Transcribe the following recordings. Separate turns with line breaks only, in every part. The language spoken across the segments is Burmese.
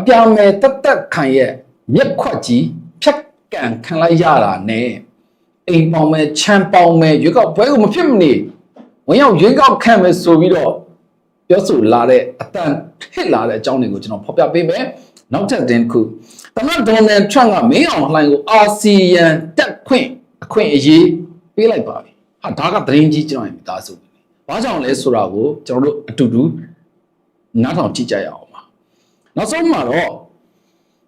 အပြာမယ်တက်တက်ခံရဲ့မျက်ခွက်ကြီးဖြတ်ကန်ခံလိုက်ရတာနဲ့အိမ်ပေါင်မယ်ချမ်းပေါင်မယ်ရွေးကောက်ပွဲကိုမဖြစ်မနေဝင်ရောက်ရွေးကောက်ခံမယ်ဆိုပြီးတော့ပြောဆိုလာတဲ့အတန်ဟစ်လာတဲ့အကြောင်းတွေကိုကျွန်တော်ဖော်ပြပေးမယ်နောက်ထပ်တင်တစ်ခုသမ္မတဒေါ်နယ်ထရန့်ကမင်းအောင်လှိုင်ကိုအာဆီယံတက်ခွင့်အခွင့်အရေးပေးလိုက်ပါပြီဟာဒါကသတင်းကြီးကျွန်တော်ရဲ့မိသားစုပဲဘာကြောင့်လဲဆိုတာကိုကျွန်တော်တို့အတူတူနားထောင်ကြည့်ကြရအောင်ပါ နောက်ဆုံးမှာတော့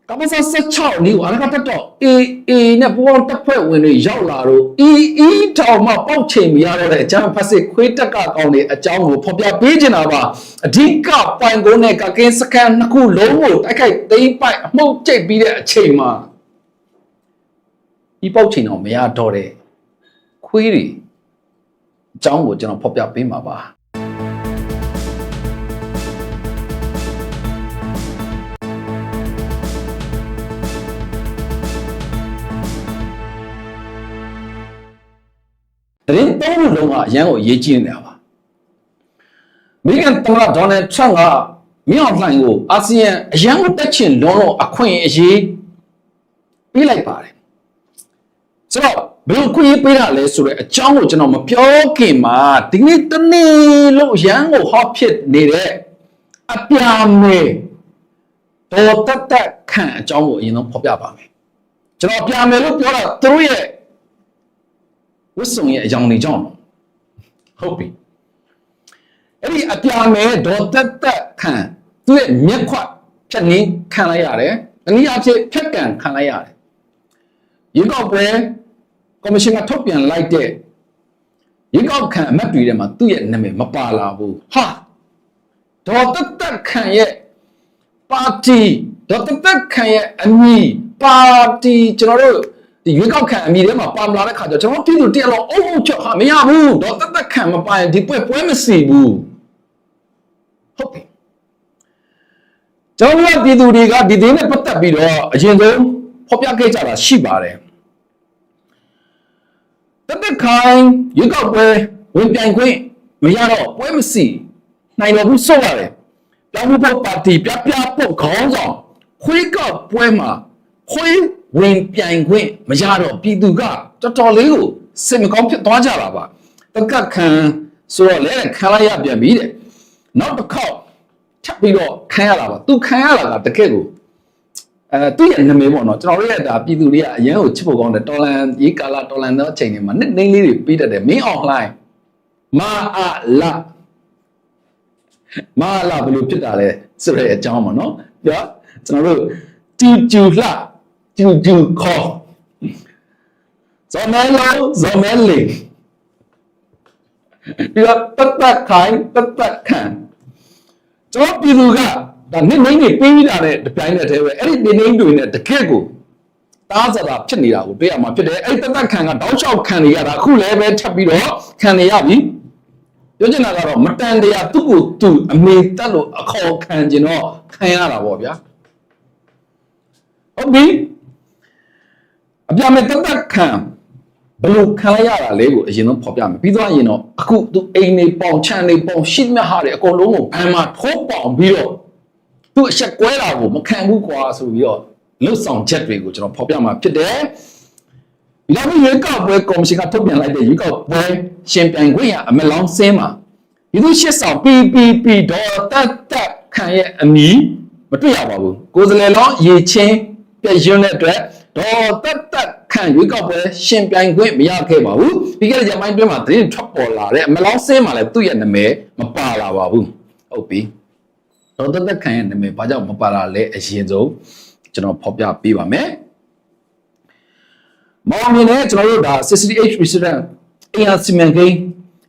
ကမ္ဘာစာ16နီးကိုအရကတက်တော့ AA နဲ့ပူးပေါင်းတပ်ဖွဲ့ဝင်တွေရောက်လာတော့ EE ထောင်မှပေါက်ချိန်မရတော့တဲ့အကြမ်းဖက်စစ်ခွေးတက်ကကောင်းတဲ့အကြောင်းကိုဖော်ပြပေးချင်တာပါအဓိကပိုင်ကုန်းနဲ့ကကင်းစကန်နှစ်ခုလုံးကိုတိုက်ခိုက်သိမ်းပိုက်အမှုတ်ကျိတ်ပြီးတဲ့အချိန်မှာဒီပေါက်ချိန်တော့မရတော့တဲ့ခွေးတွေအကြောင်းကိုကျွန်တော်ဖော်ပြပေးမှာပါ တရင်သုံးခုလုံးကအရန်ကိုအရေးကြီးနေတာပါအမေရိကန်သမ္မတဒေါ်နယ်ထရန့်ကမြောက်လှိုင်ကိုအာဆီယံအရန်ကိုတက်ချင်လုံးလုံးအခွင့်အရေးပေးလိုက်ပါတယ်ဆိုတော့ဘယ်လိုခွင့်ရေးပေးတာလဲဆိုတော့အကြောင်းကိုကျွန်တော်မပြောခင်မှာဒီနေ့တနေ့လို့ရန်ကိုဟောဖြစ်နေတဲ့အပြာမဲတော်တက်တက်ခန့်အကြောင်းကိုအရင်ဆုံးဖော်ပြပါမယ်ကျွန်တော်အပြာမဲလို့ပြောတာသူတို့ရဲ့ ဝတ်စုံရဲ့အကြောင်းတွေကြောင့်ဟုတ်ပြီအဲ့ဒီအပြာမဲဒေါ်တက်တက်ခန့်သူ့ရဲ့မျက်ခွက်ဖြတ်ငင်းခံလိုက်ရတယ်တနည်းအားဖြင့်ဖြတ်ကန်ခံလိုက်ရတယ်ရေကောက်ပွဲကော်မရှင်ကထုတ်ပြန်လိုက်တဲ့ရေကောက်ခံအမတ်တွေထဲမှာသူ့ရဲ့နာမည်မပါလာဘူးဟာဒေါ်တက်တက်ခန့်ရဲ့ပါတီဒေါ်တက်တက်ခန့်ရဲ့အမည်ပါတီကျွန်တော်တို့ ဒီရွေးကောက်ခံအမည်ထဲမှာပါမလာတဲ့ခါကျတော့ကျွန်တော်ပြည်သူတရားလုံးအုံအုံချက်ဟာမရဘူးဒေါ်တက်တက်ခန့်မပါရင်ဒီပွဲပွဲမစီဘူးဟုတ်ပြီကျွန်တော်တို့ပြည်သူတွေကဒီသေးနဲ့ပတ်သက်ပြီးတော့အရင်ဆုံးဖော်ပြခဲ့ကြတာရှိပါတယ်တက်တက်ခိုင်ရွေးကောက်ပွဲဝင်ပြိုင်ခွင့်မရတော့ပွဲမစီနိုင်တော့ဘူးဆိုရတယ်ပြောင်းဖို့ပါတီပြပြဖို့ခေါင်းဆောင်ခွေးကောက်ပွဲမှာခွေး ဝင်ပြိုင်ခွင့်မရတော့ပြည်သူကတော်တော်လေးကိုစိတ်မကောင်းဖြစ်သွားကြတာပါတက်ကခံဆိုတော့လဲခံလိုက်ရပြန်ပြီတဲ့နောက်တစ်ခေါက်ထပ်ပြီးတော့ခံရတာပါသူခံရတာကတကယ်ကိုအဲသူ့ရဲ့နာမည်ပေါ့နော်ကျွန်တော်တို့ရဲ့ဒါပြည်သူတွေကအရင်ကိုချစ်ဖို့ကောင်းတယ်တော်လန်ရေးကာလာတော်လန်သောအချိန်တွေမှာနှစ်နှင်းလေးတွေပြီးတတ်တယ်မင်းအောင်လှိုင်းမာအလာမာအလာဘယ်လိုဖြစ်တာလဲဆိုတဲ့အကြောင်းပေါ့နော်ပြောကျွန်တော်တို့တူတူလှ တူတူခေါ်ဇော်မဲလုံးဇော်မဲလေးပြီးတော့တက်တက်ခိုင်းတက်တက်ခံကျွန်တော်ပြည်သူကဒါနစ်နေနေပေးပြီးတာနဲ့တပြိုင်နက်တည်းပဲအဲ့ဒီနေနေတွေနဲ့တကယ့်ကိုတားစတာဖြစ်နေတာကိုတွေ့ရမှာဖြစ်တယ်အဲ့တက်တက်ခံကတောက်လျှောက်ခံနေရတာအခုလည်းပဲထပ်ပြီးတော့ခံနေရပြီပြောချင်တာကတော့မတန်တရားသူ့ကိုသူ့အမေတက်လို့အခေါ်ခံကျင်တော့ခံရတာပေါ့ဗျာဟုတ်ပြီ အပြာမဲ့တက်တက်ခံဘယ်လိုခံလိုက်ရတာလဲကိုအရင်ဆုံးဖော်ပြမယ်ပြီးတော့ရင်တော့အခုသူအိမ်နေပေါင်ချန်နေပေါင်ရှိမြဟာတွေအကုန်လုံးကိုဘန်မှာထိုးပေါင်ပြီးတော့သူအချက်ကွဲတာကိုမခံဘူးကွာဆိုပြီးတော့လှုပ်ဆောင်ချက်တွေကိုကျွန်တော်ဖော်ပြမှာဖြစ်တယ်ဒီလိုမျိုးကောက်ပွဲကော်မရှင်ကထုတ်ပြန်လိုက်တဲ့ရွေးကောက်ပွဲရှင်ပြိုင်ခွင့်ရအမလောင်းစင်းမှာဒီလိုရှစ်ဆောင် PPP ဒေါ်တက်တက်ခံရဲ့အမီမတွေ့ရပါဘူးကိုယ်စလဲလောင်းရေချင်းပြည့်ရွံ့တဲ့အတွက်ဒေါ်တက်တက် ခံရွေးကောက်ပွဲရှင်ပြိုင်ခွင့်မရခဲ့ပါဘူးပြီးခဲ့တဲ့ဂျမိုင်းတွင်းမှာသတင်းထွက်ပေါ်လာတဲ့အမလောင်းစင်းမှာလည်းသူ့ရဲ့နာမည်မပါလာပါဘူးဟုတ်ပြီဒေါ်တက်တက်ခံရဲ့နာမည်ဘာကြောင့်မပါလာလဲအရင်ဆုံးကျွန်တော်ဖော်ပြပေးပါမယ်မောင်မြင်နဲ့ကျွန်တော်တို့ဒါ68 president အင်အားစီမံကိန်း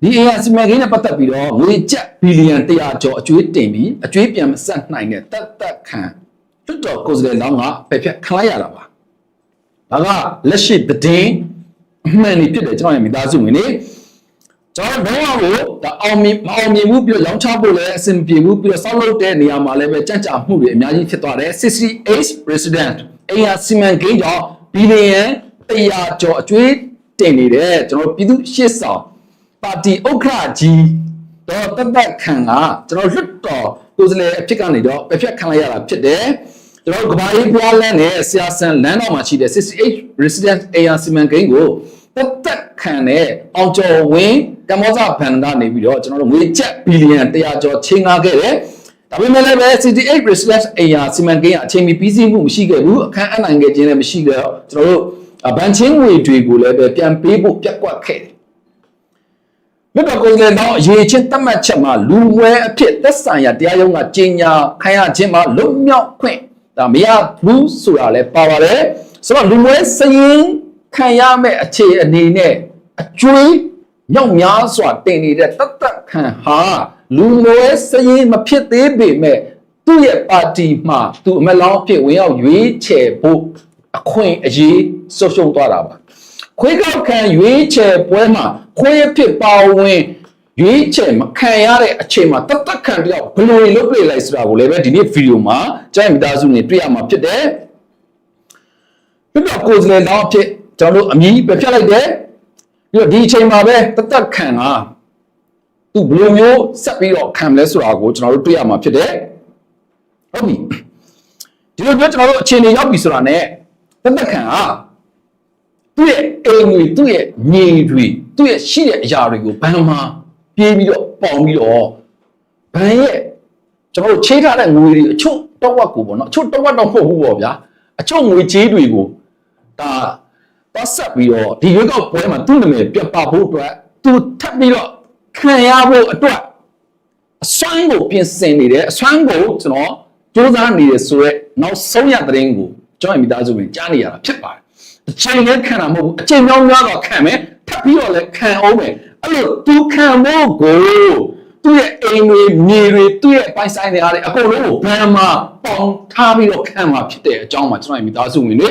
ဒီအင်အားစီမံကိန်းနဲ့ပတ်သက်ပြီးတော့ငွေကျပ်ဘီလီယံ100ကျော်အကျွေးတင်ပြီးအကျွေးပြန်မဆက်နိုင်တဲ့တက်တက်ခံလွတ်တော်ကိုယ်စားလှယ်လောင်းကဖယ်ဖြတ်ခံလိုက်ရတာပါ ဒါကလက်ရှိသတင်းအမှန်နေဖြစ်တယ်ကျွန်တော်ရဲ့မိသားစုဝင်နေကျွန်တော်ဘုံကိုဒါအောင်မြင်မအောင်မြင်ဘူးပြီးတော့ရောင်းချဖို့လည်းအဆင်ပြေဘူးပြီးတော့စောက်လုပ်တဲ့နေရာမှာလည်းပဲကြံ့ကြာမှုတွေအများကြီးဖြစ်သွားတယ်68 president အင်အားစီမံကိန်းကြောင့်ဘီလီယံ100ကျော်အကျွေးတင်နေတဲ့ကျွန်တော်ပြည်သူရှစ်ဆောင်ပါတီဥက္ကဋ္ဌကြီးတော့တက်တက်ခံကကျွန်တော်လွတ်တော်ကိုယ်စားလှယ်အဖြစ်ကနေတော့ပြဖြတ်ခံလိုက်ရတာဖြစ်တယ် ကျွန်တော်တို့ကဘာရေးဘွားလန်းနဲ့ဆရာဆန်လမ်းတော်မှာရှိတဲ့68 resident area စီမံကိန်းကိုတက်တက်ခံတဲ့အောင်ကျော်ဝင်းကမ္ဘောဇဘန်ကနေပြီးတော့ကျွန်တော်တို့ငွေကျပ်ဘီလီယံ100ကျော်ချင်းငားခဲ့တယ်ဒါပေမဲ့လည်းပဲ 68 resident area စီမံကိန်းအချိန်မီပြီးစီးမှုမရှိခဲ့ဘူးအခန်းအနိုင်ခဲ့ခြင်းလည်းမရှိခဲ့တော့ကျွန်တော်တို့ဗန်ချင်းငွေတွေကိုလည်းပဲပြန်ပေးဖို့ပြက်ကွက်ခဲ့တယ်မြတ်တော်ကိုယ်စားလှယ်တော့အရေးချင်းတတ်မှတ်ချက်မှာလူမွဲအဖြစ်သက်ဆိုင်ရာတရားရုံးကကြီးညာခိုင်းရခြင်းမှာလုံမြောက်ခွင့် ဒါမရဘူးဆိုတာလည်းပါပါတယ်ဆိုတော့လူမွဲစရင်ခံရမယ့်အခြေအနေနဲ့အကျွေးမြောက်များစွာတင်နေတဲ့တတ်တတ်ခံဟာလူမွဲစရင်မဖြစ်သေးပေမဲ့သူ့ရဲ့ပါတီမှာသူအမလောင်းဖြစ်ဝင်ရောက်ရွေးချယ်ဖို့အခွင့်အရေးဆုံးရှုံးသွားတာပါခွေးကောက်ခံရွေးချယ်ပွဲမှာခွေးဖြစ်ပါဝင် ရွေးချယ်မခံရတဲ့အချိန်မှာတတ်တတ်ခံတယောက်ဘယ်လိုလုပ်ပြလိုက်ဆိုတာကိုလည်းပဲဒီနေ့ဗီဒီယိုမှာကျိုင်းမိသားစုနေတွေ့ရမှာဖြစ်တယ်ပြတော့ကိုယ်စလဲတော့ဖြစ်ကျွန်တော်တို့အမည်ပဲဖြတ်လိုက်တယ်ပြီးတော့ဒီအချိန်မှာပဲတတ်တတ်ခံကသူဘယ်လိုမျိုးဆက်ပြီးတော့ခံမလဲဆိုတာကိုကျွန်တော်တို့တွေ့ရမှာဖြစ်တယ်ဟုတ်ပြီဒီလိုပြောကျွန်တော်တို့အချိန်တွေရောက်ပြီဆိုတာ ਨੇ တတ်တတ်ခံကသူ့ရဲ့အိမ်တွေသူ့ရဲ့ညီတွေသူ့ရဲ့ရှိတဲ့အရာတွေကိုဘန်မှာ ပြေးပြီးတော့ပေါင်ပြီးတော့ဘန်ရဲ့ကျွန်တော်တို့ချေးထားတဲ့ငွေတွေအချို့တော့ဝက်ကိုပေါ့နော်အချို့တော့ဝက်တော့မဟုတ်ဘူးပေါ့ဗျာအချို့ငွေကြေးတွေကိုဒါပတ်ဆက်ပြီးတော့ဒီရွေးကောက်ပွဲမှာသူ့နာမည်ပြတ်ပါဖို့အတွက်သူထပ်ပြီးတော့ခံရဖို့အတွက်အစွမ်းကိုပြင်ဆင်နေတယ်အစွမ်းကိုကျွန်တော်စူးစမ်းနေတယ်ဆိုတော့နောက်ဆုံးရတဲ့ရင်ကိုကျွန်တော်မိသားစုဝင်ကြားနေရတာဖြစ်ပါတယ် အချိန်နဲ့ခံတာမဟုတ်ဘူးအချိန်များများတော့ခံမယ်ထပ်ပြီးတော့လည်းခံအောင်မယ်အဲ့လိုသူခံဖို့ကိုသူ့ရဲ့အိမ်တွေမြေတွေသူ့ရဲ့ပိုင်ဆိုင်တွေအားတွေအကုန်လုံးကိုဘန်မှာပေါင်ထားပြီးတော့ခံမှာဖြစ်တဲ့အကြောင်းမှာကျွန်တော်မိသားစုဝင်တွေ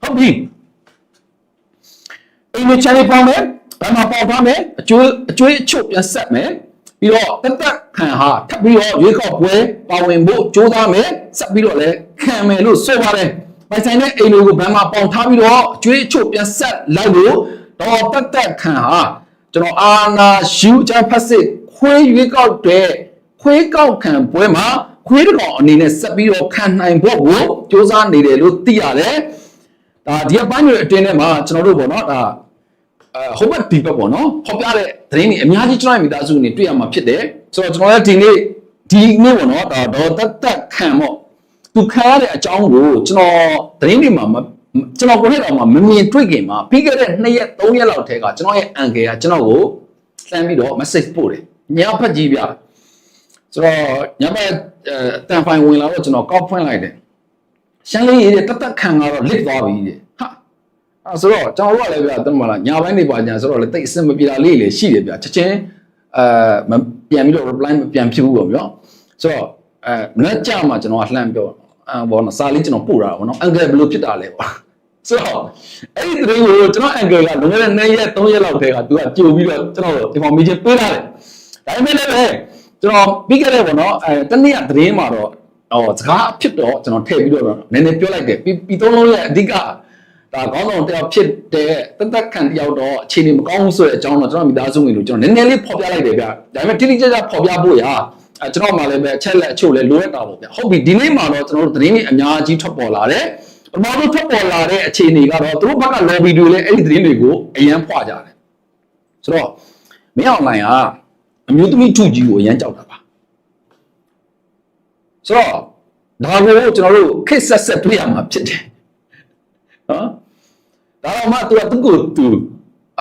ဟုတ်ပြီအိမ်တွေချန်လေးပေါင်မယ်ဘန်မှာပေါင်ထားမယ်အကျွေးအကျွေးအချုပ်ပြန်ဆက်မယ်ပြီးတော့တက်တက်ခံဟာထပ်ပြီးတော့ရွေးကောက်ပွဲပါဝင်ဖို့ကြိုးစားမယ်ဆက်ပြီးတော့လည်းခံမယ်လို့ဆိုပါတယ် ပိုင်ဆိုင်တဲ့အိမ်တွေကိုဘန်မှာပေါင်ထားပြီးတော့အကျွေးအချုပ်ပြန်ဆက်လိုက်လို့တော့တက်တက်ခံဟာကျွန်တော်အာနာယူချဖတ်စစ်ခွေးရွေးကောက်တဲ့ခွေးကောက်ခံပွဲမှာခွေးတစ်ကောင်အနေနဲ့ဆက်ပြီးတော့ခံနိုင်ဖို့ကိုစ조사နေတယ်လို့သိရတယ်ဒါဒီအပိုင်းတွေအတွင်းထဲမှာကျွန်တော်တို့ပေါ့နော်ဒါအဲဟိုဘက်ဒီဘက်ပေါ့နော်ဖော်ပြတဲ့သတင်းတွေအများကြီးကျွန်တော်ရဲ့မိသားစုနေတွေ့ရမှာဖြစ်တယ်ဆိုတော့ကျွန်တော်လည်းဒီနေ့ဒီနေ့ပေါ့နော်ဒါတော့တက်တက်ခံပေါ့ သူခံရတဲ့အကြောင်းကိုကျွန်တော်သတင်းတွေမှာမကျွန်တော်ကိုယ်နဲ့တော့မမြင်တွေ့ခင်မှာပြီးခဲ့တဲ့2ရက်3ရက်လောက်ထဲကကျွန်တော်ရဲ့အန်ကယ်ကကျွန်တော်ကိုလှမ်းပြီးတော့ message ပို့တယ်ညဖက်ကြီးပြဆိုတော့ညဖက်တန်ဖိုင်ဝင်လာတော့ကျွန်တော်ကောက်ဖွင့်လိုက်တယ်ရှမ်းလေးရေးတက်တက်ခံကတော့လစ်သွားပြီတဲ့ဟာအဲဆိုတော့ကျွန်တော်တို့ကလည်းပြတမလားညာပိုင်းနေပါညာဆိုတော့လေတိတ်အဆင်မပြေတာလေးလေရှိတယ်ဗျချက်ချင်းအဲပြန်ပြီးတော့ reply မပြန်ဖြစ်ဘူးပေါ့ဗျာဆိုတော့အဲမနေ့ကြမှာကျွန်တော်ကလှမ်းပြောအဲ ဘောနော်စာလေးကျွန်တော်ပို့တာပေါ့နော်အန်ကယ်ဘယ်လိုဖြစ်တာလဲပေါ့ဆိုတော့အဲ့ဒီသတင်းကိုကျွန်တော်အန်ကယ်ကလွန်ခဲ့တဲ့2ရက်3ရက်လောက်တည်းကသူကကြိုပြီးတော့ကျွန်တော် information ပေးထားတယ်ဒါပေမဲ့လည်းကျွန်တော်ပြီးခဲ့တဲ့ပေါ့နော်အဲတနေ့ကသတင်းမှာတော့ဟောစကားဖြစ်တော့ကျွန်တော်ထည့်ပြီးတော့နည်းနည်းပြောလိုက်တယ်ပြီးပြီးသုံးလုံးရဲ့အဓိကဒါကောင်းဆောင်တယောက်ဖြစ်တဲ့တသက်ခံတယောက်တော့အခြေအနေမကောင်းဘူးဆိုတဲ့အကြောင်းတော့ကျွန်တော်မိသားစုဝင်လို့ကျွန်တော်နည်းနည်းလေးဖော်ပြလိုက်တယ်ဗျဒါပေမဲ့တိတိကျကျဖော်ပြဖို့ရာ အဲကျွန်တော်မှလည်းပဲအချက်လက်အချို့လည်းလိုအပ်တာပေါ့ဗျဟုတ်ပြီဒီနေ့မှာတော့ကျွန်တော်တို့သတင်းတွေအများကြီးထွက်ပေါ်လာတယ်ပထမဆုံးထွက်ပေါ်လာတဲ့အခြေအနေကတော့သူတို့ဘက်က lobby တွေလည်းအဲ့ဒီသတင်းတွေကိုအရန်ဖွာကြတယ်ဆိုတော့မင်းအောင်လိုင်ကအမျိုးသမီးထုကြီးကိုအရန်ကြောက်တာပါဆိုတော့ဒါကိုကျွန်တော်တို့ခစ်ဆက်ဆက်တွေ့ရမှာဖြစ်တယ်နော်ဒါတော့မှသူကသူ့ကိုသူ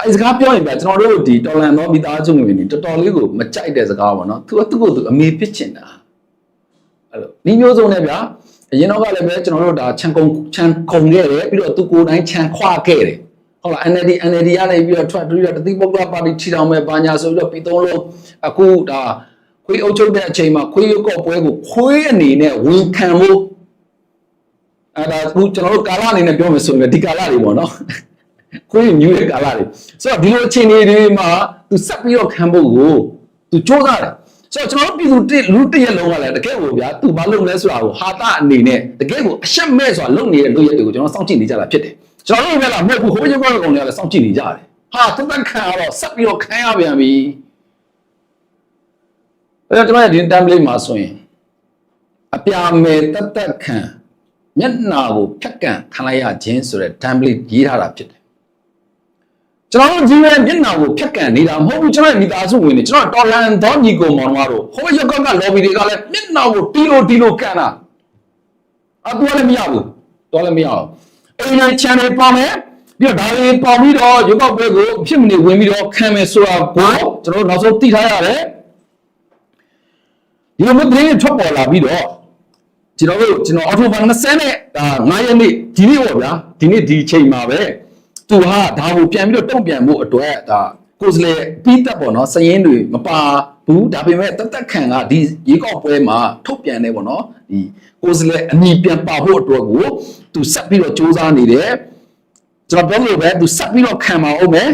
အဲစကားပြောရင်ဗျကျွန်တော်တို့ဒီတော်လန်သောမိသားစုဝင်တွေတော်တော်လေးကိုမကြိုက်တဲ့စကားပေါ့နော်သူကသူ့ကိုသူအမေဖြစ်ချင်တာအဲ့လိုဒီမျိုးစုံနဲ့ဗျာအရင်တော့ကလည်းပဲကျွန်တော်တို့ဒါခြံကုံခြံခုံခဲ့တယ်ပြီးတော့သူကိုယ်တိုင်းခြံခွာခဲ့တယ်ဟုတ်လား NLD NLD ရနေပြီးတော့ထွက်ပြီးတော့တတိပုဂ္ဂလပါတီထီထောင်မဲ့ဘာညာဆိုပြီးတော့ပြီးသုံးလုံးအခုဒါခွေးအုပ်ချုပ်တဲ့အချိန်မှာခွေးရုပ်ကော့ပွဲကိုခွေးအနေနဲ့ဝန်ခံဖို့အဲ့ဒါအခုကျွန်တော်တို့ကာလအနေနဲ့ပြောမယ်ဆိုရင်ဒီကာလတွေပေါ့နော် ခွေးညူတဲ့ကာလတွေဆိုတော့ဒီလိုအခြေအနေတွေမှာသူဆက်ပြီးတော့ခံဖို့ကိုသူစ조사တယ်ဆိုတော့ကျွန်တော်တို့ပြည်သူတစ်လူတစ်ရက်လုံးကလည်းတကယ်ကိုဗျာသူဘာလုပ်လဲဆိုတာကိုဟာတာအနေနဲ့တကယ်ကိုအရှက်မဲ့ဆိုတာလုပ်နေတဲ့လူရက်တွေကိုကျွန်တော်စောင့်ကြည့်နေကြတာဖြစ်တယ်ကျွန်တော်တို့လည်းမဟုတ်ဘူးဟိုဘက်ကောင်တွေကလည်းစောင့်ကြည့်နေကြတယ်ဟာတသက်ခံရတော့ဆက်ပြီးတော့ခံရပြန်ပြီအဲ့တော့ကျွန်တော်ရဲ့ဒီ template မှာဆိုရင်အအပြာမယ်တတ်တတ်ခံမျက်နာကိုဖြတ်ကန်ခံလိုက်ရခြင်းဆိုတဲ့ template ရေးထားတာဖြစ်တယ် ကျွန်တော်တို့ဒီရဲ့မျက်နာကိုဖြတ်ကန်နေတာမဟုတ်ဘူးကျွန်တော်ရဲ့မိသားစုဝင်တွေကျွန်တော်တော်လန်သောညီကိုမောင်တို့ကတော့ဟိုရက်ကက lobby တွေကလည်းမျက်နာကိုတီလိုတီလိုကန်တာအတူလည်းမရဘူးတော်လည်းမရဘူးအိမ်နဲ့ channel ပါမယ်ပြီးတော့ဒါတွေပေါပြီးတော့ရုပ်ောက်ပွဲကိုဖြစ်မနေဝင်ပြီးတော့ခံမယ်ဆိုတာကိုကျွန်တော်တို့နောက်ဆုံးသိထားရတယ်ဒီလိုမျိုးသတင်းထွက်ပေါ်လာပြီးတော့ကျွန်တော်တို့ကျွန်တော်အော်တိုဘန်20နဲ့ဒါ9ရက်နေ့ဒီနေ့ပေါ့ဗျာဒီနေ့ဒီချိန်မှာပဲ သူဟာဒါကိုပြန်ပြီးတော့တုံ့ပြန်မှုအတွက်ဒါကိုယ်စလေပြီးသက်ပေါ့နော်စရင်တွေမပါဘူးဒါပေမဲ့တသက်ခံကဒီရေကောက်ပွဲမှာထုတ်ပြန်နေပေါ့နော်ဒီကိုယ်စလေအမည်ပြန်ပါဖို့အတွက်ကိုသူဆက်ပြီးတော့စူးစမ်းနေတယ်ကျွန်တော်ပြောလို့ပဲသူဆက်ပြီးတော့ခံပါအောင်မယ်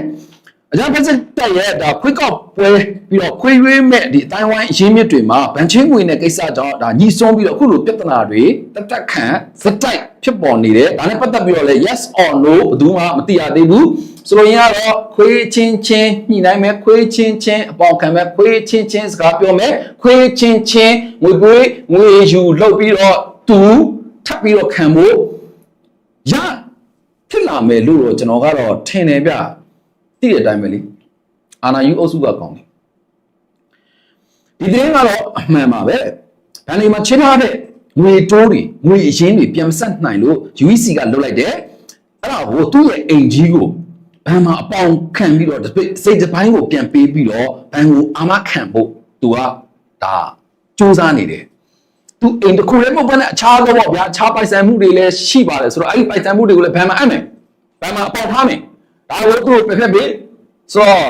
အကြမ်းဖက်စစ်တပ်ရဲ့ဒါခွေးကောက်ပွဲပြီးတော့ခွေးရွေးမဲ့ဒီအတိုင်းဝိုင်းအရင်းမြစ်တွေမှာဗန်ချင်းငွေနဲ့ကိစ္စကြောင့်ဒါညီစွန်းပြီးတော့အခုလိုပြဿနာတွေတက်တက်ခံစတိုက် ဖြစ်ပေါ်နေတယ်ဒါနဲ့ပတ်သက်ပြီးတော့လည်း yes or no ဘယ်သူမှမသိရသေးဘူးဆိုလိုရင်းကတော့ခွေးချင်းချင်းညှိနှိုင်းမယ်ခွေးချင်းချင်းအပေါင်ခံမယ်ခွေးချင်းချင်းစကားပြောမယ်ခွေးချင်းချင်းငွေပွေးငွေယူလုပ်ပြီးတော့သူထပ်ပြီးတော့ခံဖို့ရဖြစ်လာမယ်လို့တော့ကျွန်တော်ကတော့ထင်တယ်ဗျသိတဲ့အတိုင်းပဲလေအာနာယူအုပ်စုကကောင်းတယ်ဒီတင်းကတော့အမှန်ပါပဲဒါနေမှာချင်းထားတဲ့ ငွေတိုးတွေငွေအရင်းတွေပြန်မဆက်နိုင်လို့ UEC ကလုတ်လိုက်တယ်အဲ့ဒါကိုသူ့ရဲ့အိမ်ကြီးကိုဘန်မှာအပေါင်ခံပြီးတော့တစ်စိတ်တစ်ပိုင်းကိုပြန်ပေးပြီးတော့ဘန်ကိုအာမခံဖို့သူကဒါစူးစမ်းနေတယ်သူအိမ်တစ်ခုလည်းမဟုတ်ဘဲနဲ့အခြားတော့ဗျာအခြားပိုင်ဆိုင်မှုတွေလည်းရှိပါတယ်ဆိုတော့အဲ့ဒီပိုင်ဆိုင်မှုတွေကိုလည်းဘန်မှာအပ်မယ်ဘန်မှာအပေါင်ထားမယ်ဒါကိုသူ့ကိုပြဖက်ပြီးဆိုတော့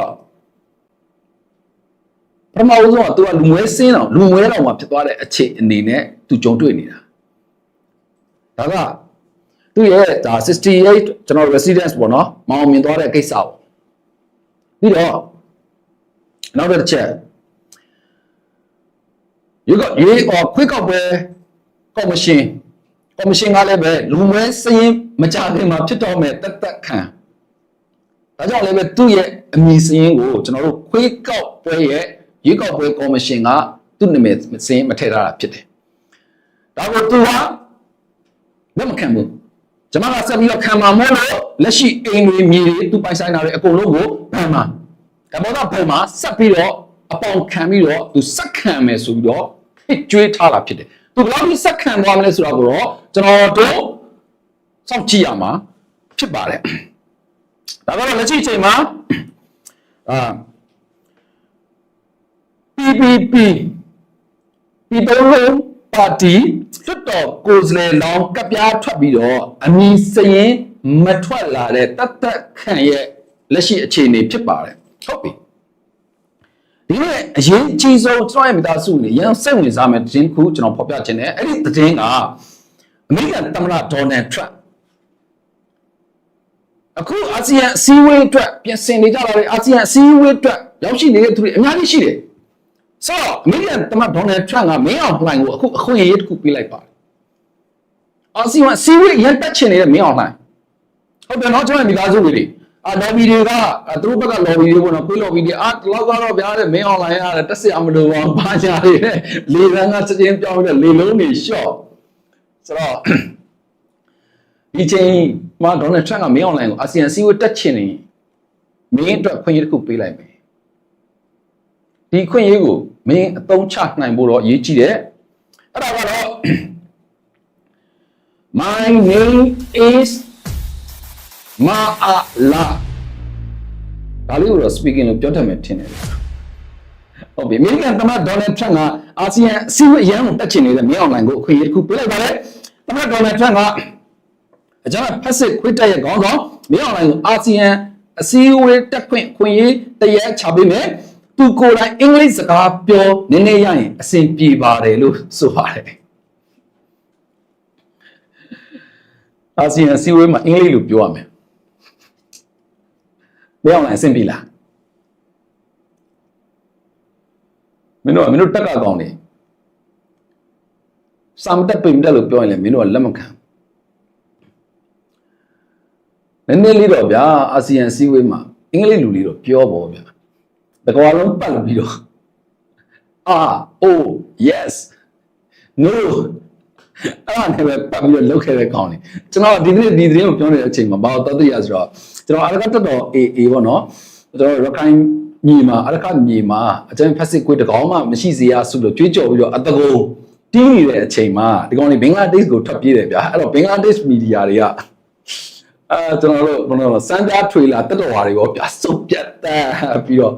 ပထမဦးဆုံးကသူကလူငွေစင်းအောင်လူငွေတော့မှဖြစ်သွားတဲ့အခြေအနေနဲ့သူကြုံတွေ့နေတာဒါကသူ့ရဲ့ဒါ68ကျွန်တော် residence ပေါ့နော်မအောင်မြင်သွားတဲ့ကိစ္စပေါ့ပြီးတော့နောက်တစ်ချက်ရေကရေအော်ခွေးကောက်ပွဲကော်မရှင်ကော်မရှင်ကလည်းပဲလူငွေစင်းမကြခင်မှာဖြစ်တော့မယ်တက်တက်ခံဒါကြောင့်လည်းပဲသူ့ရဲ့အမည်စင်းကိုကျွန်တော်တို့ခွေးကောက်ပွဲရဲ့ ရေကောက်ပွဲကော်မရှင်ကသူ့နာမည်စင်းမထည့်ထားတာဖြစ်တယ်ဒါကိုသူကလက်မခံဘူးကျွန်မကဆက်ပြီးတော့ခံမှာမို့လို့လက်ရှိအိမ်တွေမြေတွေသူပိုင်ဆိုင်တာတွေအကုန်လုံးကိုဗန်မှာဒါပေါ်တော့ဗန်မှာဆက်ပြီးတော့အပေါင်ခံပြီးတော့သူစက်ခံမယ်ဆိုပြီးတော့ဖြစ်ကျွေးထားတာဖြစ်တယ်သူဘယ်လောက်ထိစက်ခံသွားမလဲဆိုတာကိုတော့ကျွန်တော်တို့စောင့်ကြည့်ရမှာဖြစ်ပါတယ်ဒါကတော့လက်ရှိအချိန်မှာအာ PPP ပြည်တော်လုံးပါတီလွတ်တော်ကိုယ်စားလှယ်လောင်းကပ်ပြားထွက်ပြီးတော့အမည်စရင်မထွက်လာတဲ့တတ်တတ်ခန့်ရဲ့လက်ရှိအခြေအနေဖြစ်ပါတယ်ဟုတ်ပြီဒီနေ့အရင်အကြီးဆုံးကျွန်တော်ရဲ့မိသားစုနေရန်စိတ်ဝင်စားမယ့်သတင်းခုကျွန်တော်ဖော်ပြခြင်းနဲ့အဲ့ဒီသတင်းကအမေရိကန်သမ္မတဒေါ်နယ်ထရန့်အခုအာဆီယံအစည်းအဝေးအတွက်ပြင်ဆင်နေကြတာလေအာဆီယံအစည်းအဝေးအတွက်ရောက်ရှိနေတဲ့သူတွေအများကြီးရှိတယ် ဆိုတော့အမေရိကန်သမ္မတဒေါ်နယ်ထရန့်ကမင်းအောင်လှိုင်ကိုအခုအခွင့်အရေးတစ်ခုပေးလိုက်ပါတယ်အာဆီယံအစည်းအဝေးရန်တက်ချင်နေတဲ့မင်းအောင်လှိုင်ဟုတ်တယ်နော်ကျွန်တော်မိသားစုတွေအာ lobby တွေကသူတို့ဘက်က lobby တွေပေါ့နော်ခွေး lobby တွေအာလောက်ကတော့ဗျာတဲ့မင်းအောင်လှိုင်ရတယ်တက်စရမလို့ပါဘာညာတွေနဲ့လေသန်းကစချင်းပြောင်းနေတဲ့လေလုံးတွေရှော့ဆိုတော့ဒီချိန်မှာဒေါ်နယ်ထရန့်ကမင်းအောင်လှိုင်ကိုအာဆီယံစီးဝေးတက်ချင်နေမင်းအတွက်ခွင့်ရတစ်ခုပေးလိုက်မယ် ဒီခွင့်ရေးကိုမင်းအသုံးချနိုင်ဖို့တော့အရေးကြီးတယ်အဲ့ဒါကတော့ My name is Maala ဒါလေးကိုတော့ speaking လို့ပြောတတ်မယ်ထင်တယ်ဟုတ်ပြီအမေရိကန်သမ္မတဒေါ်နယ်ထရန့်ကအာဆီယံအစည်းအဝေးအရန်ကိုတက်ချင်နေတဲ့မြောက်လိုင်းကိုအခွင့်အရေးတစ်ခုပေးလိုက်ပါတယ်သမ္မတဒေါ်နယ်ထရန့်ကအကြမ်းဖက်စစ်ခွေးတက်ရဲ့ခေါင်းဆောင်မြောက်လိုင်းကိုအာဆီယံအစည်းအဝေးတက်ခွင့်ခွင့်ရေးတရက်ချပေးမယ် သူကိုယ်တိုင်အင်္ဂလိပ်စကားပြောနည်းနည်းရရင်အဆင်ပြေပါတယ်လို့ဆိုပါတယ်အာဆီယံအစည်းအဝေးမှာအင်္ဂလိပ်လိုပြောရမယ်ဘယ်အောင်လဲအဆင်ပြေလားမင်းတို့ကမင်းတို့တက်ကကောင်းနေစာမတက်ပိမ်တက်လို့ပြောရင်လည်းမင်းတို့ကလက်မခံနည်းနည်းလေးတော့ဗျာအာဆီယံအစည်းအဝေးမှာအင်္ဂလိပ်လူလေးတော့ပြောပေါ့ဗျာ တကွာလုံးပတ်လို့ပြီးတော့အာ oh yes no အဲ့ဒါနဲ့ပဲပတ်ပြီးတော့လုတ်ခဲ့တဲ့ကောင်းနေကျွန်တော်ဒီနေ့ဒီသတင်းကိုပြောနေတဲ့အချိန်မှာဘာလို့တတ်သိရဆိုတော့ကျွန်တော်အရကတက်တော် AA ပေါ့နော်ကျွန်တော်ရခိုင်မြေမှာအရကမြေမှာအကျဉ်းဖက်စစ်ကွေးတကောင်မှမရှိစေရဆိုလို့ကြွေးကြော်ပြီးတော့အတကူတီးနေတဲ့အချိန်မှာဒီကောင်တွေဘင်္ဂလားဒေ့ရှ်ကိုထွက်ပြေးတယ်ဗျာအဲ့တော့ဘင်္ဂလားဒေ့ရှ်မီဒီယာတွေကအဲကျွန်တော်တို့ဘယ်လိုလဲစမ်းပြထွေလာတက်တော်ဝါတွေရောဗျာစုပ်ပြတ်တက်ပြီးတော့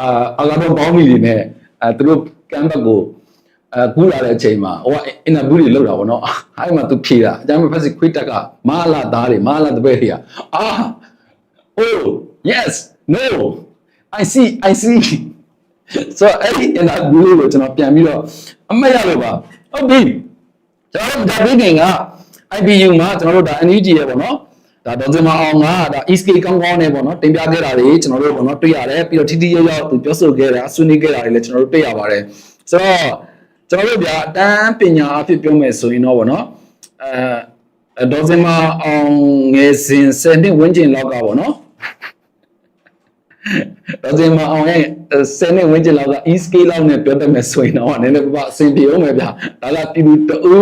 အာအကတော့ဘောင်းမီတွေနဲ့အဲသူတို့ကမ်ဘတ်ကိုအဲကူးလာတဲ့အချိန်မှာဟိုကအင်တာဗျူးတွေလုပ်တာဗောနော်အဲ့မှာသူဖြေတာအကြမ်းဖက်စစ်ခွေးတက်ကမာလာသားတွေမာလာတပည့်တွေကအာ oh yes no i see i see so အဲ့ဒီအင်တာဗျူးကိုကျွန်တော်ပြန်ပြီးတော့အမှတ်ရလို့ပါဟုတ်ပြီကျွန်တော်တို့ဒါပြီးခင်က IPU မှာကျွန်တော်တို့ဒါ NUG ရဲ့ဗောနော် ဒါဒေါ်စင်မအောင်ကဒါ ESK ကောင်းကောင်းနဲ့ပေါ့နော်တင်ပြခဲ့တာတွေကျွန်တော်တို့ပေါ့နော်တွေ့ရတယ်ပြီးတော့ထိထိရောက်ရောက်သူပြောဆိုခဲ့တာဆွေးနွေးခဲ့တာတွေလည်းကျွန်တော်တို့တွေ့ရပါတယ်ဆိုတော့ကျွန်တော်တို့ဗျာအတန်းပညာအဖြစ်ပြောမယ်ဆိုရင်တော့ပေါ့နော်အဲဒေါ်စင်မအောင်ငယ်စဉ်10နှစ်ဝန်းကျင်လောက်ကပေါ့နော်ဒေါ်စင်မအောင်ရဲ့ 10နှစ်ဝန်းကျင်လောက်က e scale လောက်နဲ့ပြောတတ်မယ်ဆိုရင်တော့နည်းနည်းပါးပါအဆင်ပြေအောင်ပဲဗျာဒါကပြည်သူတူ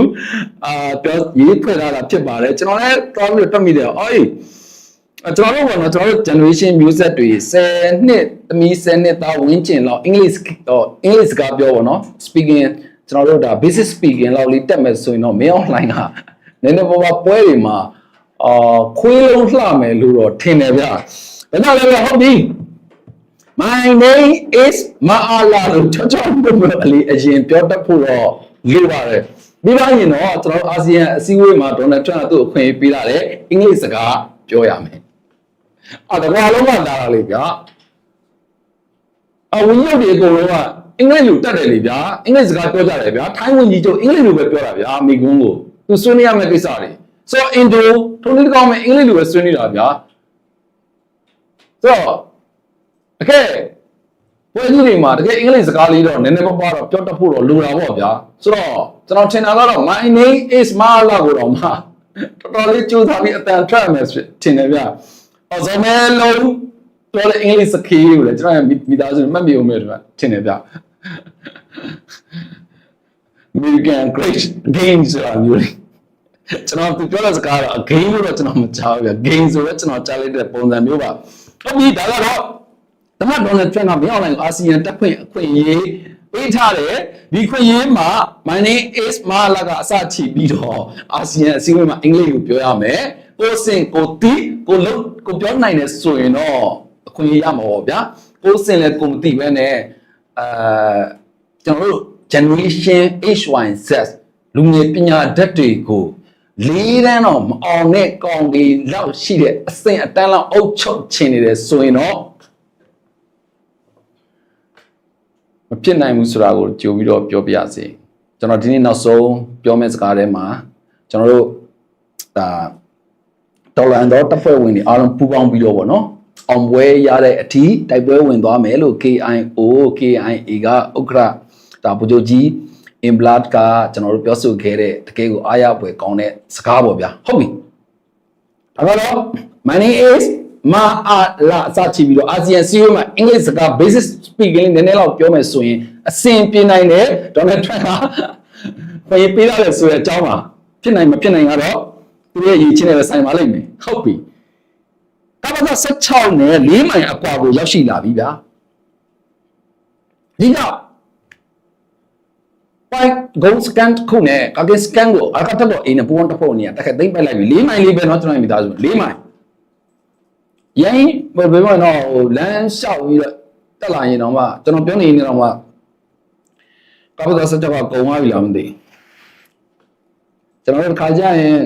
အာပြောရေးဖွဲ့ထားတာဖြစ်ပါတယ်ကျွန်တော်လည်းတော်ပြီးတော့တက်မိတယ်အော်အေးအဲကျွန်တော်တို့ကတော့ကျွန်တော်တို့ generation music တွေ10နှစ်သမီး10နှစ်သားဝန်းကျင်လောက် English တော့ English ကပြောပါတော့ speaking ကျွန်တော်တို့ဒါ basic speaking လောက်လေးတက်မယ်ဆိုရင်တော့မင်း online ကနည်းနည်းပါးပါပွဲတွေမှာအာခွေးလုံးလှမယ်လို့တော့ထင်တယ်ဗျာဒါကြောင့်လည်းဟုတ်ပြီ My name is Maala လို့ချောချောပုတ်ပုတ်အလေးအရင်ပြောတတ်ဖို့တော့လိုပါတယ်ပြီးတော့ရင်တော့ကျွန်တော်အာဆီယံအစည်းအဝေးမှာဒေါ်နယ်ထရန့်ကသူ့အခွင့်အရေးပေးလာတယ်အင်္ဂလိပ်စကားပြောရမယ်အော်တကွာလုံးကလာတာလေဗျာအဝင်ရောက်ဒီအကုန်လုံးကအင်္ဂလိပ်လိုတတ်တယ်လေဗျာအင်္ဂလိပ်စကားပြောကြတယ်ဗျာထိုင်းဝန်ကြီးချုပ်အင်္ဂလိပ်လိုပဲပြောတာဗျာမိကုန်းကိုသူဆွေးနွေးရမယ့်ကိစ္စတွေဆိုတော့အင်ဒိုထုံးလေးတကောင်းမဲ့အင်္ဂလိပ်လိုပဲဆွေးနွေးတာဗျာဆိုတော့ အကဲပွဲကြီးတွေမှာတကယ်အင်္ဂလိပ်စကားလေးတော့နည်းနည်းပါးပါးတော့ပြောတတ်ဖို့တော့လိုတာပေါ့ဗျာဆိုတော့ကျွန်တော်ထင်တာကတော့ my name is Mala ကိုတော့မှတော်တော်လေးကြိုးစားပြီးအတန်ထွက်မယ်ထင်တယ်ဗျာအစမဲလုံးပြောတဲ့အင်္ဂလိပ်စကားကိုလည်းကျွန်တော်မိသားစုမှတ်မိအောင်မယ်ထင်တယ်ဗျ American Great Games ဆိုတာမျိုးလေကျွန်တော်သူပြောတဲ့စကားတော့ game လို့တော့ကျွန်တော်မကြားဘူးဗျ game ဆိုတော့ကျွန်တော်ကြားလိုက်တဲ့ပုံစံမျိုးပါဟုတ်ပြီဒါကတော့ သမ္မတဒေါ်နယ်ထရန့်ကမြောက်လိုက်အာဆီယံတက်ခွင့်အခွင့်အရေးပေးထားတယ်ဒီခွင့်ရင်းမှာ my name is Mala ကအစချီပြီးတော့အာဆီယံအစည်းအဝေးမှာအင်္ဂလိပ်ကိုပြောရမယ်ကိုစင်ကိုတီကိုလုံးကိုပြောနိုင်တယ်ဆိုရင်တော့အခွင့်အရေးရမှာပေါ့ဗျာကိုစင်လည်းကိုမသိဘဲနဲ့အာကျွန်တော်တို့ generation H1Z လူငယ်ပညာဓာတ်တွေကိုလေးတန်းတော့မအောင်တဲ့ကောင်ကြီးလောက်ရှိတဲ့အဆင့်အတန်းလောက်အုပ်ချုပ်ချင်နေတယ်ဆိုရင်တော့ မဖြစ်နိုင်ဘူးဆိုတာကိုကြိုပြီးတော့ပြောပြရစီကျွန်တော်ဒီနေ့နောက်ဆုံးပြောမယ့်စကားထဲမှာကျွန်တော်တို့ဒါဒေါ်လာတော့တပ်ဖွဲ့ဝင်တွေအားလုံးပူးပေါင်းပြီးတော့ဗောနော်အောင်ပွဲရတဲ့အထိတိုက်ပွဲဝင်သွားမယ်လို့ KIO KIA ကဥက္ကဋ္ဌဒါဗိုလ်ချုပ်ကြီး in blood ကကျွန်တော်တို့ပြောဆိုခဲ့တဲ့တကယ်ကိုအားရပွဲကောင်းတဲ့စကားပေါ့ဗျာဟုတ်ပြီဒါကတော့ my name is မာအာလာအစချီပြီးတော့အာဆီယံစီးရိုးမှာအင်္ဂလိပ်စကား basic speaking လေးနည်းနည်းလောက်ပြောမယ်ဆိုရင်အဆင်ပြေနိုင်တယ်ဒေါ်နယ်ထရန့်ကဘယ်ပေးရလဲဆိုတဲ့အကြောင်းပါဖြစ်နိုင်မဖြစ်နိုင်ကတော့သူရဲ့ရည်ချင်းနဲ့ပဲဆိုင်ပါလိမ့်မယ်ဟုတ်ပြီကမ္ဘာ16နဲ့4မိုင်အကွာကိုရောက်ရှိလာပြီဗျာဒီတော့ point goal scan ခုနဲ့ကာကင် scan ကိုအကတ်တော့အင်းပူဝန်တဖို့နေရတက်ခက်သိမ့်ပိုက်လိုက်ပြီ၄မိုင်လေးပဲเนาะကျွန်တော်မိသားစု၄မိုင် ရိုင်းဘယ်ဘယ်မှာတော့ဟိုလမ်းလျှောက်ပြီးတော့တက်လာရင်တော့မှကျွန်တော်ပြောနေနေတော့မှကာပကစတဲ့ကကုံသွားပြီလားမသိကျွန်တော်တို့ခါကြရင်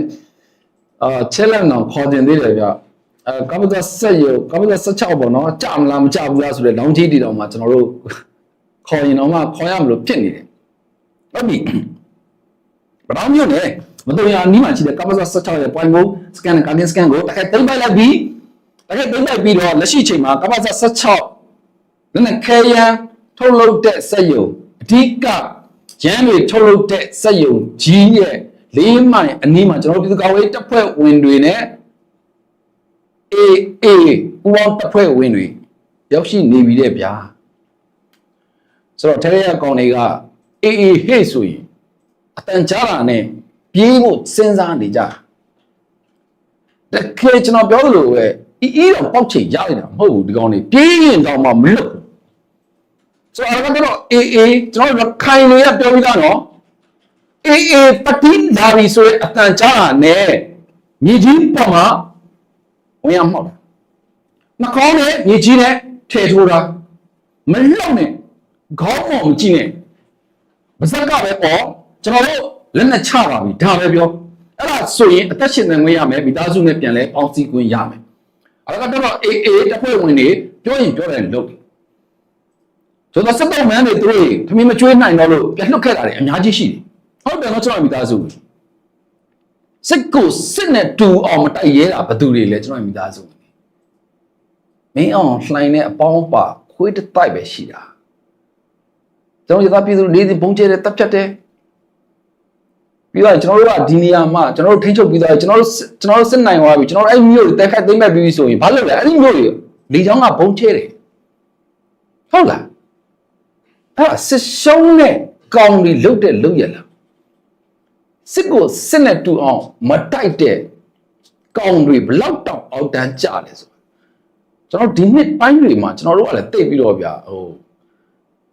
အာချက်လက်တော့ခေါ်တင်သေးတယ်ဗျအဲကာပကဆက်ရကာပက16ပေါ့နော်ကြမလားမကြဘူးလားဆိုတဲ့လောင်းကြီးတီတော်မှာကျွန်တော်တို့ခေါ်ရင်တော့မှခေါ်ရမလို့ဖြစ်နေတယ်ဟုတ်ပြီဗရောင်းမြို့နယ်မတော်ရအနီးမှာရှိတဲ့ကမ္ဘာ16ရဲ့ point ကို scan ကာကင် scan ကိုတစ်ခါသိမ့်ပိုက်လိုက်ပြီး တစ်ခါသိမ့်ပိုက်ပြီးတော့လက်ရှိချိန်မှာကမ္ဘာ16နည်းနည်းခဲယံထုတ်လုပ်တဲ့စက်ယုံအဓိကရန်တွေထုတ်လုပ်တဲ့စက်ယုံကြီးရဲ့လေးမိုင်အနီးမှာကျွန်တော်တို့ပြည်သူ့ကာကွယ်တပ်ဖွဲ့ဝင်တွေနဲ့အေးအေးပူပေါင်းတပ်ဖွဲ့ဝင်တွေရောက်ရှိနေပြီတဲ့ဗျာဆိုတော့ထဲရကောင်တွေကအေးအေးဟေ့ဆိုရင်အတန်ကြားတာနဲ့ပြေးဖို့စဉ်းစားနေကြတကယ်ကျွန်တော်ပြောသလိုပဲ အီအီတော့ပေါက်ချိန်ရလိုက်တာမဟုတ်ဘူးဒီကောင်လေးပြေးရင်တော့မှမလွတ်ဘူးဆိုတော့အဲ့တော့အေးအေးကျွန်တော်တို့ခိုင်နေရပြောပြီးသားနော်အေးအေးပတိလာပြီဆိုရင်အတန်ကြားတာနဲ့မြေကြီးပေါ်မှာဝင်ရမှာက်တာနှကောင်းနဲ့မြေကြီးနဲ့ထည့်ထိုးတာမလွတ်နဲ့ခေါင်းပေါ်မကြည့်နဲ့ပါဇက်ကပဲပေါ့ကျွန်တော်တို့လက်နဲ့ချပါပြီဒါပဲပြောအဲ့ဒါဆိုရင်အသက်ရှင်နေခွင့်ရမယ်မိသားစုနဲ့ပြန်လဲပေါင်းစည်းခွင့်ရမယ် အဲ့ဒါကတော့အေးအေးတစ်ဖွဲ့ဝင်နေပြောရင်ပြောတယ်လို့ဆိုတော့စက်တော့မန်းတွေသူတို့ထမင်းမကျွေးနိုင်တော့လို့ပြန်လွတ်ခဲ့တာတွေအများကြီးရှိတယ်ဟုတ်တယ်နော်ကျွန်တော်မိသားစုစစ်ကိုစစ်နဲ့တူအောင်မတိုက်ရဲတာဘယ်သူတွေလဲကျွန်တော်မိသားစုမင်းအောင်လှိုင်းနဲ့အပေါင်းပါခွေးတစ်တိုက်ပဲရှိတာကျွန်တော်ရသပြည်သူလေးစီဘုံကျဲတယ်တပ်ဖြတ်တယ် ပြီးတော့ကျွန်တော်တို့ကဒီနေရာမှာကျွန်တော်တို့ထိန်းချုပ်ပြီးတော့ကျွန်တော်တို့စစ်ကျွန်တော်တို့စစ်နိုင်သွားပြီကျွန်တော်တို့အဲ့ဒီမျိုးတွေတက်ခတ်သိမ့်မဲ့ပြီးဆိုရင်ဘာလုပ်လဲအဲ့ဒီမျိုးတွေလေချောင်းကဘုံကျဲတယ်ဟုတ်လားအဲ့ဒါစစ်ရှုံးနဲ့ကောင်းပြီးလုတ်တဲ့လုတ်ရလားစစ်ကိုစစ်နဲ့တူအောင်မတိုက်တဲ့ကောင်းတွေဘလောက်တောင်အောက်တန်းကြတယ်ဆိုကျွန်တော်ဒီနှစ်ပိုင်းတွေမှာကျွန်တော်တို့ကလည်းတိတ်ပြီးတော့ဗျာဟို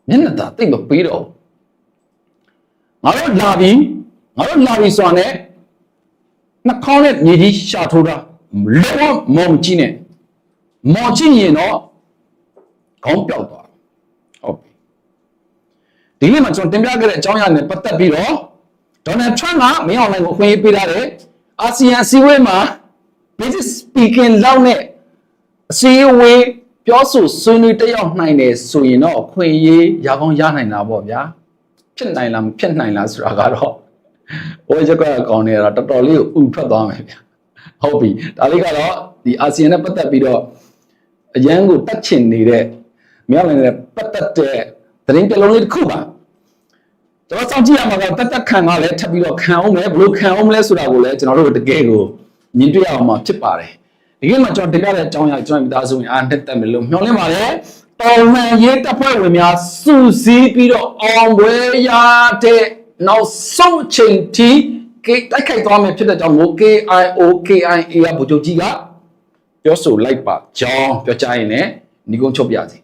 မျက်နှာသာတိတ်မပေးတော့ဘူးငါတို့လာပြီ ငါတို့လာပြီဆိုတာနဲ့နှာခေါင်းနဲ့မြေကြီးရှာထိုးတာလောမောင်ကြီးနဲ့မောင်ကြီးရင်တော့ခေါင်းပြောက်သွားဟုတ်ပြီဒီနေ့မှာကျွန်တော်တင်ပြခဲ့တဲ့အကြောင်းအရာနဲ့ပတ်သက်ပြီးတော့ဒေါ်နယ်ထရန့်ကမင်းအောင်လိုင်းကိုအခွင့်အရေးပေးထားတယ်အာဆီယံအစည်းအဝေးမှာ basic speaking လောက်နဲ့အစည်းအဝေးပြောဆိုဆွေးနွေးတက်ရောက်နိုင်တယ်ဆိုရင်တော့အခွင့်အရေးရကောင်းရနိုင်တာပေါ့ဗျာဖြစ်နိုင်လားမဖြစ်နိုင်လားဆိုတာကတော့ ဘိုးချက်ကအကောင်းနေတော့တော်တော်လေးကိုဥထွက်သွားမယ်ဗျာဟုတ်ပြီဒါလေးကတော့ဒီအာဆီယံနဲ့ပတ်သက်ပြီးတော့အရန်ကိုတက်ချင်နေတဲ့မြောက်နိုင်ငံနဲ့ပတ်သက်တဲ့သတင်းတစ်လုံးလေးတစ်ခုပါကျွန်တော်စောင့်ကြည့်ရမှာကတက်တက်ခံကလည်းထပ်ပြီးတော့ခံအောင်မယ်ဘယ်လိုခံအောင်မလဲဆိုတာကိုလည်းကျွန်တော်တို့တကယ်ကိုမြင်တွေ့ရအောင်မှာဖြစ်ပါတယ်ဒီကနေ့မှာကျွန်တော်တင်ပြတဲ့အကြောင်းအရာကျွန်တော်မိသားစုဝင်အားတက်တက်မယ်လို့မျှော်လင့်ပါတယ်တော်မှန်ရေးတပ်ဖွဲ့ဝင်များစုစည်းပြီးတော့အောင်ပွဲရတဲ့ နောက်ဆုံးအချိန်ထိကိတိုက်ခိုက်သွားမယ်ဖြစ်တဲ့ကြောင့်မို့ KIO KIA ကဗိုလ်ချုပ်ကြီးကပြောဆိုလိုက်ပါကြောင်းပြောကြရင်လည်းညီကုန်းချုပ်ပြစီ